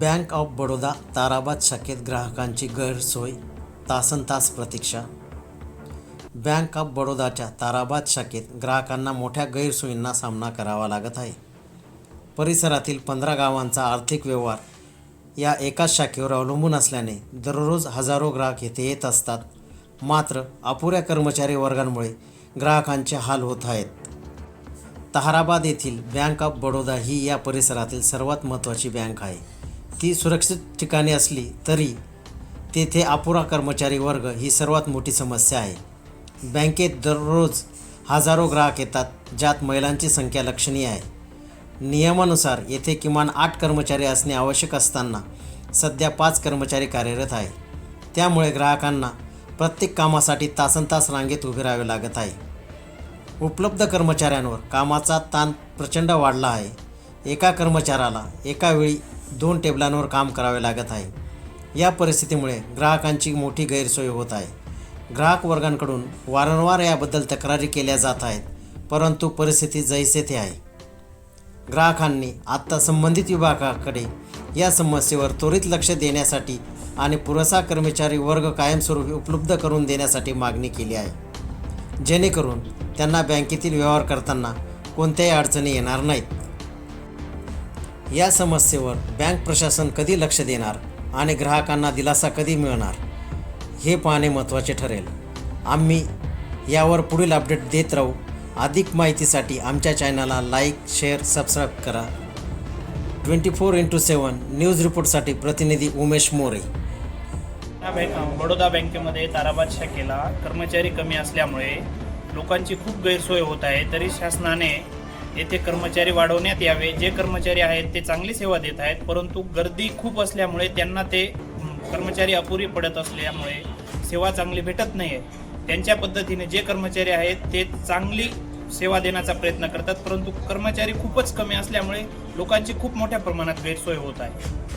Bank of Baroda Tarabad शाखेत ग्राहकांची गैरसोय तासन तास प्रतीक्षा. बँक ऑफ बडोदाच्या ताराबाद शाखेत ग्राहकांना मोठ्या गैरसोयींना सामना करावा लागत आहे. परिसरातील पंधरा गावांचा आर्थिक व्यवहार या एकाच शाखेवर अवलंबून असल्याने दररोज हजारो ग्राहक येथे येत असतात. मात्र अपुऱ्या कर्मचारी वर्गांमुळे ग्राहकांचे हाल होत आहेत. ताहराबाद येथील बँक ऑफ बडोदा ही या परिसरातील सर्वात महत्त्वाची बँक आहे. ती सुरक्षित ठिकाणी असली तरी तेथे अपुरा कर्मचारी वर्ग ही सर्वात मोठी समस्या आहे. बँकेत दररोज हजारो ग्राहक येतात ज्यात महिलांची संख्या लक्षणीय आहे. नियमानुसार येथे किमान आठ कर्मचारी असणे आवश्यक असताना सध्या पाच कर्मचारी कार्यरत आहे. त्यामुळे ग्राहकांना प्रत्येक कामासाठी तासनतास रांगेत उभे राहावे लागत आहे. उपलब्ध कर्मचाऱ्यांवर कामाचा ताण प्रचंड वाढला आहे. एका कर्मचाऱ्याला एका वेळी दोन टेबलांवर काम करावे लागत आहे. या परिस्थितीमुळे ग्राहकांची मोठी गैरसोय होत आहे. ग्राहक वर्गांकडून वारंवार याबद्दल तक्रारी केल्या जात आहेत परंतु परिस्थिती जैसे थे आहे. ग्राहकांनी आत्ता संबंधित विभागाकडे या समस्येवर त्वरित लक्ष देण्यासाठी आणि पुरेसा कर्मचारी वर्ग कायमस्वरूपी उपलब्ध करून देण्यासाठी मागणी केली आहे. जेणेकरून त्यांना बँकेतील व्यवहार करताना कोणत्याही अडचणी येणार नाहीत. या समस्येवर बँक प्रशासन कधी लक्ष देणार आणि ग्राहकांना दिलासा कधी मिळणार हे पाहणे महत्त्वाचे ठरेल. आम्ही यावर पुढील अपडेट देत राहू. अधिक माहितीसाठी आमच्या चॅनलला लाईक शेअर सबस्क्राईब करा. Twenty four into seven news रिपोर्टसाठी प्रतिनिधी उमेश मोरे. बडोदा बँकेमध्ये ताराबाद शाखेला कर्मचारी कमी असल्यामुळे लोकांची खूप गैरसोय होत आहे तरी शासनाने येथे कर्मचारी वाढवण्यात यावे. जे कर्मचारी आहेत ते चांगली सेवा देत आहेत परंतु गर्दी खूप असल्यामुळे त्यांना ते कर्मचारी अपुरी पडत असल्यामुळे सेवा चांगली भेटत नाही आहे त्यांच्या पद्धतीने जे कर्मचारी आहेत ते चांगली सेवा देण्याचा प्रयत्न करतात परंतु कर्मचारी खूपच कमी असल्यामुळे लोकांची खूप मोठ्या प्रमाणात गैरसोय होत आहे.